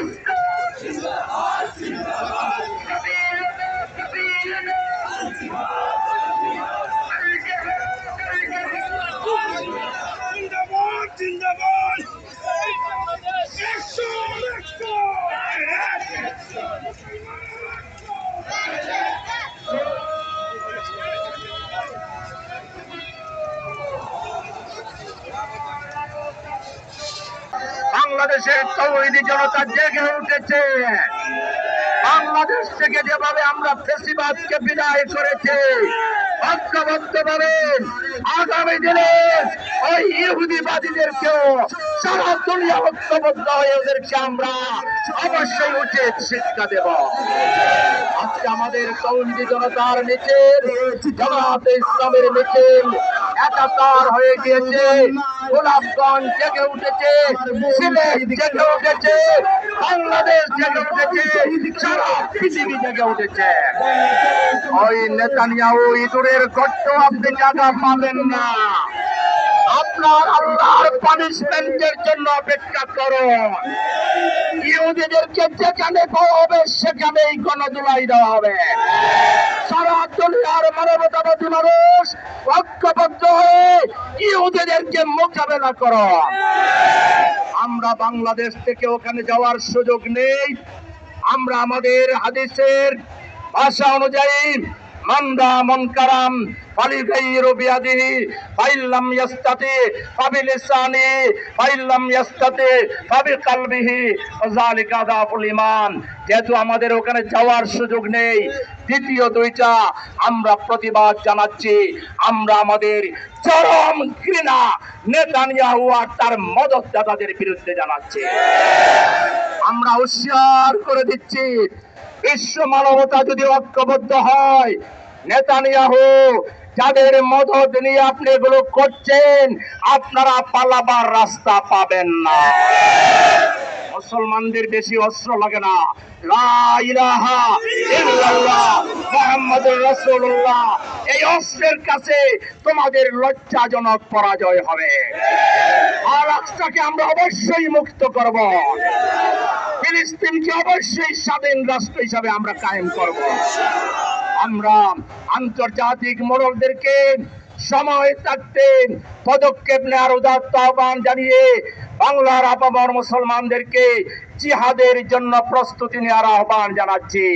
Let's go! Let's go! বাংলাদেশের তৌহিদি জনতা জেগে উঠেছে। বাংলাদেশ থেকে যেভাবে আমরা ফেসিবাদকে বিদায় করেছি আগামী দিনে ওই হয়ে ওদেরকে আমরা অবশ্যই উচিত শিক্ষা দেব। আজকে আমাদের তৌহিদি জনতার মিছিল জামাতে ইসলামের মিছিল একাকার হয়ে গিয়েছে। গোলাপগঞ্জ জেগে উঠেছে, সিলেট জেগে উঠেছে, বাংলাদেশ জেগে উঠেছে, সারা পৃথিবী জেগে উঠেছে। ওই নেতানিয়াহু ইঁদুরের গর্ত আপনি জায়গা পাবেন না। আপনার আল্লাহর পানিশমেন্টের জন্য অপেক্ষা করুন। ইহুদিদেরকে যেখানে পাওয়া হবে, সেখানেই গণদুলাই দেওয়া হবে। সারা মানবতাবাদী মানুষ। ঐক্যবদ্ধ হয়ে ইহুদিদেরকে মোকাবেলা করো। আমরা বাংলাদেশ থেকে ওখানে যাওয়ার সুযোগ নেই। আমরা আমাদের হাদিসের ভাষা অনুযায়ী মান্দা মনকারাম ফালিগাইরু যেহেতু আমাদের ওখানে যাওয়ার সুযোগ নেই, দ্বিতীয় দুইটা আমরা প্রতিবাদ জানাচ্ছি। আমরা আমাদের চরম ঘৃণা নেতানিয়াহু আর তার মদতদাতাদের বিরুদ্ধে জানাচ্ছি। আমরা হুঁশিয়ার করে দিচ্ছি বিশ্ব মানবতা যদি ঐক্যবদ্ধ হয়, নেতানিয়াহু, যাদের মদত নিয়ে আপনি এগুলো করছেন, আপনারা পালাবার রাস্তা পাবেন না। মুসলমানদের বেশি অস্ত্র লাগে না। এই অস্ত্রের কাছে তোমাদের লজ্জাজনক পরাজয় হবে। আর রাষ্ট্রকে আমরা অবশ্যই মুক্ত করব। ফিলিস্তিনকে অবশ্যই স্বাধীন রাষ্ট্র হিসাবে আমরা কায়েম করব। আমরা আন্তর্জাতিক মোড়লদেরকে সময় থাকতে পদক্ষেপ নেওয়ার উদাত্ত আহ্বান জানিয়ে বাংলার আপামর মুসলমানদেরকে জিহাদের জন্য প্রস্তুতি নেওয়ার আহ্বান জানাচ্ছি।